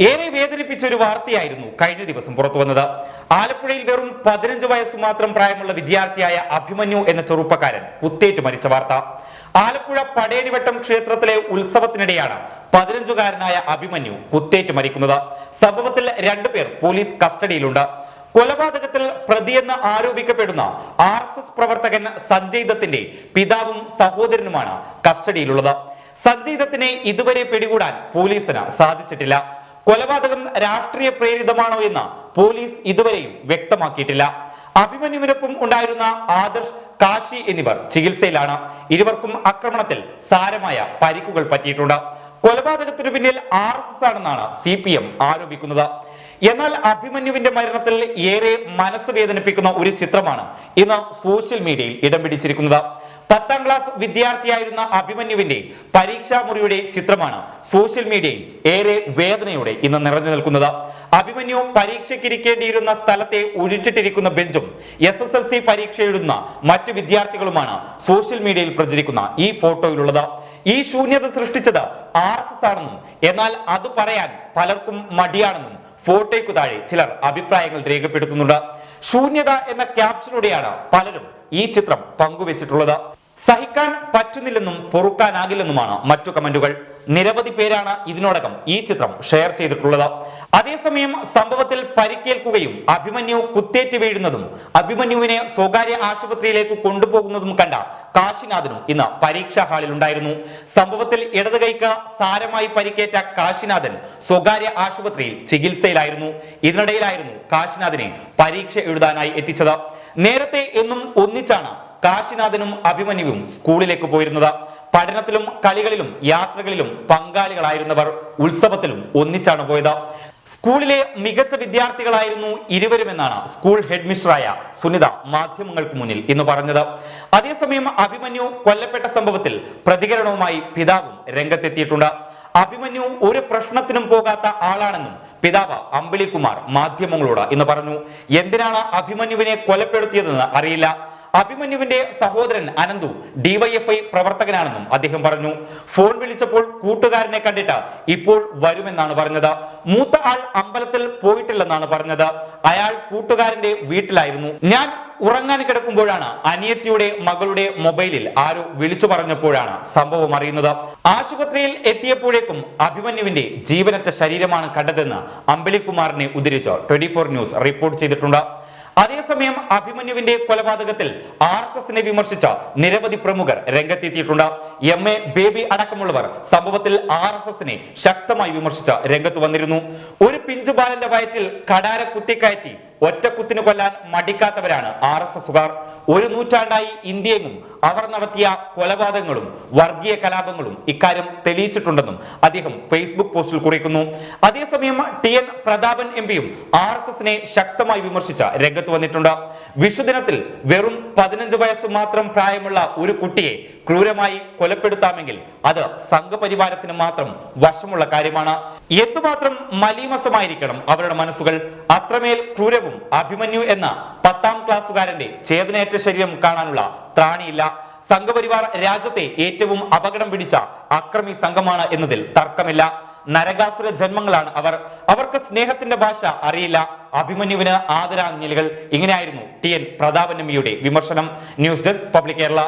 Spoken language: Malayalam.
ഏറെ വേദനിപ്പിച്ച ഒരു വാർത്തയായിരുന്നു കഴിഞ്ഞ ദിവസം പുറത്തു വന്നത്. ആലപ്പുഴയിൽ വെറും പതിനഞ്ച് വയസ്സ് മാത്രം പ്രായമുള്ള വിദ്യാർത്ഥിയായ അഭിമന്യു എന്ന ചെറുപ്പക്കാരൻ കുത്തേറ്റ് മരിച്ച വാർത്ത. ആലപ്പുഴ പടയണിവട്ടം ക്ഷേത്രത്തിലെ ഉത്സവത്തിനിടെയാണ് പതിനഞ്ചുകാരനായ അഭിമന്യു കുത്തേറ്റ് മരിക്കുന്നത്. സംഭവത്തിൽ രണ്ടുപേർ പോലീസ് കസ്റ്റഡിയിലുണ്ട്. കൊലപാതകത്തിൽ പ്രതിയെന്ന് ആരോപിക്കപ്പെടുന്ന ആർ എസ് എസ് പ്രവർത്തകൻ സഞ്ജയ് ദത്തിന്റെ പിതാവും സഹോദരനുമാണ് കസ്റ്റഡിയിലുള്ളത്. സഞ്ജയ് ദത്തിനെ ഇതുവരെ പിടികൂടാൻ പോലീസിന് സാധിച്ചിട്ടില്ല. കൊലപാതകം രാഷ്ട്രീയ പ്രേരിതമാണോ എന്ന് പോലീസ് ഇതുവരെയും വ്യക്തമാക്കിയിട്ടില്ല. അഭിമന്യുവിനൊപ്പം ഉണ്ടായിരുന്ന ആദർശ് കാശി എന്നിവർ ചികിത്സയിലാണ്. ഇരുവർക്കും ആക്രമണത്തിൽ സാരമായ പരിക്കുകൾ പറ്റിയിട്ടുണ്ട്. കൊലപാതകത്തിനു പിന്നിൽ ആർ എസ് എസ് ആണെന്നാണ് സി പി എം ആരോപിക്കുന്നത്. എന്നാൽ അഭിമന്യുവിന്റെ മരണത്തിൽ ഏറെ മനസ്സ് വേദനിപ്പിക്കുന്ന ഒരു ചിത്രമാണ് ഇന്ന് സോഷ്യൽ മീഡിയയിൽ ഇടം പിടിച്ചിരിക്കുന്നത്. പത്താം ക്ലാസ് വിദ്യാർത്ഥിയായിരുന്ന അഭിമന്യുവിന്റെ പരീക്ഷാ മുറിയുടെ ചിത്രമാണ് സോഷ്യൽ മീഡിയയിൽ ഏറെ വേദനയോടെ ഇന്ന് നിറഞ്ഞു നിൽക്കുന്നത്. അഭിമന്യു പരീക്ഷയ്ക്കിരിക്കേണ്ടിയിരുന്ന സ്ഥലത്തെ ഒഴിച്ചിട്ടിരിക്കുന്ന ബെഞ്ചും എസ് എസ് എൽ സി പരീക്ഷ എഴുതുന്ന മറ്റു വിദ്യാർത്ഥികളുമാണ് സോഷ്യൽ മീഡിയയിൽ പ്രചരിക്കുന്ന ഈ ഫോട്ടോയിലുള്ളത്. ഈ ശൂന്യത സൃഷ്ടിച്ചത് ആർ എസ് എസ് ആണെന്നും എന്നാൽ അത് പറയാൻ പലർക്കും മടിയാണെന്നും ഫോട്ടോയ്ക്കു താഴെ ചിലർ അഭിപ്രായങ്ങൾ രേഖപ്പെടുത്തുന്നുണ്ട്. ശൂന്യത എന്ന ക്യാപ്ഷനിലൂടെയാണ് പലരും ഈ ചിത്രം പങ്കുവച്ചിട്ടുള്ളത്. സഹിക്കാൻ പറ്റുന്നില്ലെന്നും പൊറുക്കാനാകില്ലെന്നുമാണ് മറ്റു കമന്റുകൾ. നിരവധി പേരാണ് ഇതിനോടകം ഈ ചിത്രം ഷെയർ ചെയ്തിട്ടുള്ളത്. അതേസമയം സംഭവത്തിൽ പരിക്കേൽക്കുകയും അഭിമന്യു കുത്തേറ്റ് വീഴുന്നതും അഭിമന്യുവിനെ സ്വകാര്യ ആശുപത്രിയിലേക്ക് കൊണ്ടുപോകുന്നതും കണ്ട കാശിനാഥനും ഇന്ന് പരീക്ഷാ ഹാളിൽ ഉണ്ടായിരുന്നു. സംഭവത്തിൽ ഇടത് കൈക്ക് സാരമായി പരിക്കേറ്റ കാശിനാഥൻ സ്വകാര്യ ആശുപത്രിയിൽ ചികിത്സയിലായിരുന്നു. ഇതിനിടയിലായിരുന്നു കാശിനാഥനെ പരീക്ഷ എഴുതാനായി എത്തിച്ചത്. നേരത്തെ എന്നും ഒന്നിച്ചാണ് കാശിനാഥനും അഭിമന്യുവും സ്കൂളിലേക്ക് പോയിരുന്നത്. പഠനത്തിലും കളികളിലും യാത്രകളിലും പങ്കാളികളായിരുന്നവർ ഉത്സവത്തിലും ഒന്നിച്ചാണ് പോയത്. സ്കൂളിലെ മികച്ച വിദ്യാർത്ഥികളായിരുന്നു ഇരുവരുമെന്നാണ് സ്കൂൾ ഹെഡ് മിസ്റ്ററായ സുനിത മാധ്യമങ്ങൾക്ക് മുന്നിൽ ഇന്ന് പറഞ്ഞത്. അതേസമയം അഭിമന്യു കൊല്ലപ്പെട്ട സംഭവത്തിൽ പ്രതികരണവുമായി പിതാവും രംഗത്തെത്തിയിട്ടുണ്ട്. അഭിമന്യു ഒരു പ്രശ്നത്തിനും പോകാത്ത ആളാണെന്നും പിതാവ് അമ്പിളികുമാർ മാധ്യമങ്ങളോട് ഇന്ന് പറഞ്ഞു. എന്തിനാണ് അഭിമന്യുവിനെ കൊലപ്പെടുത്തിയതെന്ന് അറിയില്ല. അഭിമന്യുവിന്റെ സഹോദരൻ അനന്തു ഡിവൈഎഫ്ഐ പ്രവർത്തകനാണെന്നും അദ്ദേഹം പറഞ്ഞു. ഫോൺ വിളിച്ചപ്പോൾ കൂട്ടുകാരനെ കണ്ടിട്ട് ഇപ്പോൾ വരുമെന്നാണ് പറഞ്ഞത്. മൂത്ത ആൾ അമ്പലത്തിൽ പോയിട്ടില്ലെന്നാണ് പറഞ്ഞത്. അയാൾ കൂട്ടുകാരന്റെ വീട്ടിലായിരുന്നു. ഞാൻ ഉറങ്ങാൻ കിടക്കുമ്പോഴാണ് അനിയത്തിയുടെ മകളുടെ മൊബൈലിൽ ആരോ വിളിച്ചു പറഞ്ഞപ്പോഴാണ് സംഭവം അറിയുന്നത്. ആശുപത്രിയിൽ എത്തിയപ്പോഴേക്കും അഭിമന്യുവിന്റെ ജീവനറ്റ ശരീരമാണ് കണ്ടതെന്ന് അമ്പലികുമാറിനെ ഉദ്ധരിച്ച് ട്വന്റി ന്യൂസ് റിപ്പോർട്ട് ചെയ്തിട്ടുണ്ട്. അതേസമയം അഭിമന്യുവിന്റെ കൊലപാതകത്തിൽ ആർ എസ് എസിനെ വിമർശിച്ച നിരവധി പ്രമുഖർ രംഗത്തെത്തിയിട്ടുണ്ട്. എം. എ. ബേബി അടക്കമുള്ളവർ സംഭവത്തിൽ ആർ എസ് എസിനെ ശക്തമായി വിമർശിച്ച രംഗത്ത് വന്നിരുന്നു. ഒരു പിഞ്ചുബാലന്റെ വയറ്റിൽ കടാര കുത്തിക്കയറ്റി ഒറ്റക്കുത്തിന് കൊല്ലാൻ മടിക്കാത്തവരാണ് ആർ എസ് എസുകാർ ഒരു നൂറ്റാണ്ടായി ഇന്ത്യയെങ്ങും അവർ നടത്തിയ കൊലപാതകങ്ങളും വർഗീയ കലാപങ്ങളും ഇക്കാര്യം തെളിയിച്ചിട്ടുണ്ടെന്നും അദ്ദേഹം ഫേസ്ബുക്ക് പോസ്റ്റിൽ കുറിക്കുന്നു. അതേസമയം ടി എൻ പ്രതാപൻ എം പിയും ആർ എസ് എസിനെ ശക്തമായി വിമർശിച്ച രംഗത്ത് വന്നിട്ടുണ്ട്. വിഷുദിനത്തിൽ വെറും പതിനഞ്ച് വയസ്സ് മാത്രം പ്രായമുള്ള ഒരു കുട്ടിയെ ക്രൂരമായി കൊലപ്പെടുത്താമെങ്കിൽ അത് സംഘപരിവാരത്തിന് മാത്രം വശമുള്ള കാര്യമാണ്. എന്തുമാത്രം മലീമസമായിരിക്കണം അവരുടെ മനസ്സുകൾ? അത്രമേൽ ക്രൂരവും അഭിമന്യു എന്ന പത്താം ക്ലാസ്സുകാരന്റെ ചേതനയേറ്റ ശരീരം കാണാനുള്ള ത്രാണിയില്ല. സംഘപരിവാർ രാജ്യത്തെ ഏറ്റവും അപകടം പിടിച്ച അക്രമി സംഘമാണ് എന്നതിൽ തർക്കമില്ല. നരകാസുര ജന്മങ്ങളാണ് അവർ. അവർക്ക് സ്നേഹത്തിന്റെ ഭാഷ അറിയില്ല. അഭിമന്യുവിന് ആദരാഞ്ജലികൾ. ഇങ്ങനെയായിരുന്നു ടി എൻ എം വിമർശനം. News desk public Kerala.